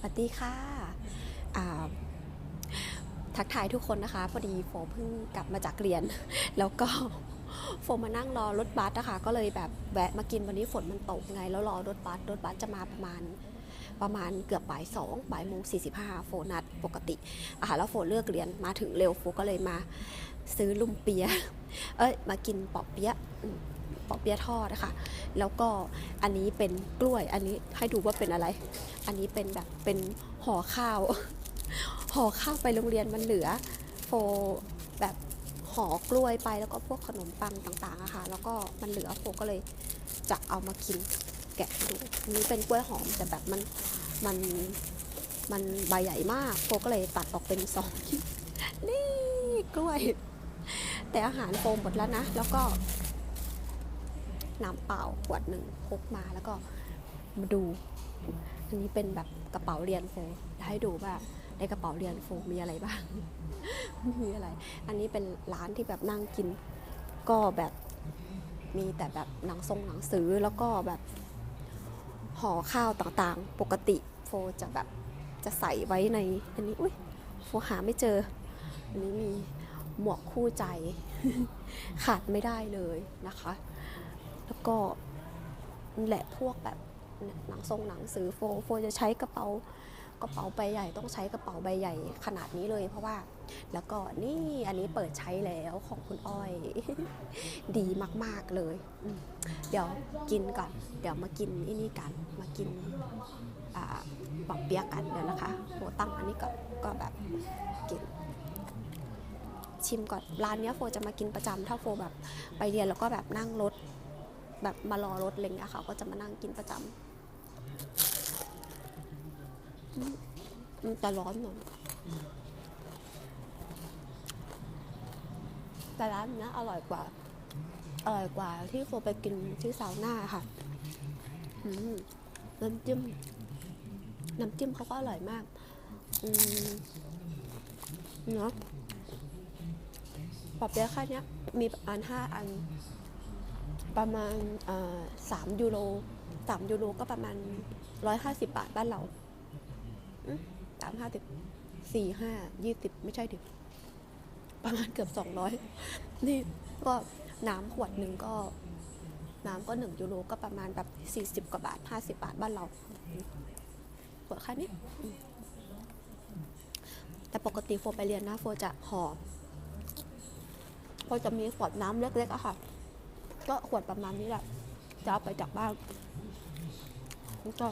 สวัสดีค่ะทักทายทุกคนนะคะ พอดีโฟเพิ่งกลับมาจากเรียน แล้วก็โฟมานั่งรอรถบัสนะคะก็เลยแบบแวะมากินวันนี้ฝนมันตกไง แล้วรอรถบัสรถบัสจะมาประมาณประมาณเกือบบ่ายสองบ่ายโมงสี่สิบห้าโฟนัดปกติอ่าแล้วโฟเลือกเรียนมาถึงเร็วโฟก็เลยมาซื้อลุมเปีย เอ้ยมากินปอบเปียะ ปอบเปี๊ยะทอดนะคะแล้วก็อันนี้เป็นกล้วยอันนี้ให้ดูว่าเป็นอะไร อันนี้เป็นแบบเป็นห่อข้าวห่อข้าวไปโรงเรียนมันเหลือโฟแบบห่อกล้วยไปแล้วก็พวกขนมปังต่างๆอะค่ะแล้วก็มันเหลือโฟก็เลยจะเอามากินแกะดูอันนี้เป็นกล้วยหอมแต่แบบมันมันมันใบใหญ่มากโฟก็เลยตัดออกเป็นสองนี่กล้วย แต่อาหารโฟหมดแล้วนะ แล้วก็ น้ำเปล่าขวดหนึ่งพกมาแล้วก็มาดู อันนี้เป็นแบบกระเป๋าเรียนโฟให้ดูว่าในกระเป๋าเรียนโฟมีอะไรบ้าง มีอะไร อันนี้เป็นร้านที่แบบนั่งกิน ก็แบบมีแต่แบบหนังทรงหนังสือแล้วก็แบบห่อข้าวต่างๆ ปกติโฟจะแบบจะใส่ไว้ใน อันนี้อุ้ยโฟหาไม่เจอ อันนี้มีหมวกคู่ใจ ขาดไม่ได้เลยนะคะ ก็แหละพวกแบบหนังทรงหนังสือโฟโฟจะใช้กระเป๋ากระเป๋าใบใหญ่ต้องใช้กระเป๋าใบใหญ่ขนาดนี้เลย เพราะว่า แล้วก็นี่อันนี้เปิดใช้แล้วของคุณอ้อย ดีมาก ๆ เลย เดี๋ยวกินก่อน เดี๋ยวมากินอันนี้กัน มากินปอบเปียกกันเดี๋ยวนะคะโฟตั้งอันนี้ก่อนก็แบบกินชิมก่อนร้านเนี้ยโฟจะมากินประจำถ้าโฟแบบไปเรียนแล้วก็แบบนั่งรถ แบบมารอรถอะไรเงี้ยค่ะก็จะมานั่งกินประจำอืมมันจะร้อนหน่อยแต่ร้านเนี้ยอร่อยกว่าอร่อยกว่าที่โฟไปกินที่ซาวน่าค่ะน้ำจิ้มน้ำจิ้มเขาก็อร่อยมากเนาะปอบเปี๊ยะแค่นี้มีประมาณห้าอัน ประมาณสามยูโรสามยูโรก็ประมาณร้อยห้าสิบบาทบ้านเราสามห้าสิบสี่ห้ายี่สิบไม่ใช่ถึงประมาณเกือบสองร้อยนี่ก็น้ำขวดหนึ่งก็ น้ำก็หนึ่งยูโรก็ประมาณแบบสี่สิบกว่าบาทห้าสิบบาทบ้านเราขวดแค่นี้แต่ปกติโฟไปเรียนนะโฟจะห่อโฟจะมีขวดน้ำเล็กๆอะค่ะ ก็ขวดประมาณนี้แหละ จะเอาไปจากบ้านแล้วก็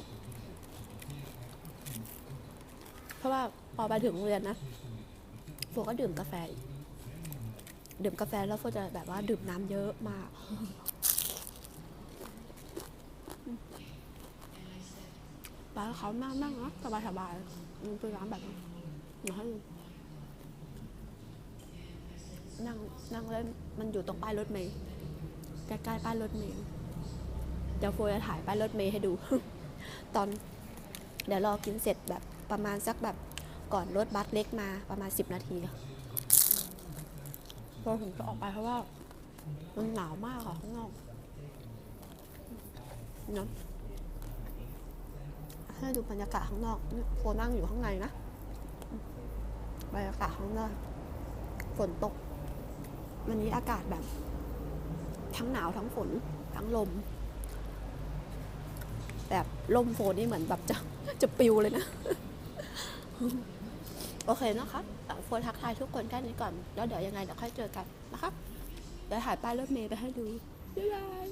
เพราะว่าพอไปถึงโรงเรียนนะโฟก็ดื่มกาแฟ ดื่มกาแฟแล้วโฟจะแบบว่าดื่มน้ำเยอะมากร้านเขานั่งนั่งนะสบายสบายๆมันเป็นร้านแบบนี้นั่งนั่งเล่นมันอยู่ตรงป้ายรถเมล์ ใกล้ๆป้ายรถเมล์เดี๋ยวโฟจะถ่ายป้ายรถเมล์ให้ดู ตอน เดี๋ยวรอกินเสร็จแบบประมาณสักแบบก่อนรถบัสเล็กมาประมาณ10นาทีพอผมจะออกไปเพราะว่า มันหนาวมากค่ะข้างนอกเนาะให้ดูบรรยากาศข้างนอกโฟนั่งอยู่ข้างในนะบรรยากาศข้างนอกฝนตก วันนี้อากาศแบบ ทั้งหนาวทั้งฝนทั้งลม แบบลมโฟนนี่เหมือนแบบจะจะปิวเลยนะ โอเคนะคะเอ่อโฟนทักทายทุกคนแค่นี้ก่อน แล้วเดี๋ยวยังไงเดี๋ยวค่อยเจอกันนะคะ เดี๋ยวถ่ายป้ายรถเมย์ไปให้ดูบ๊ายบาย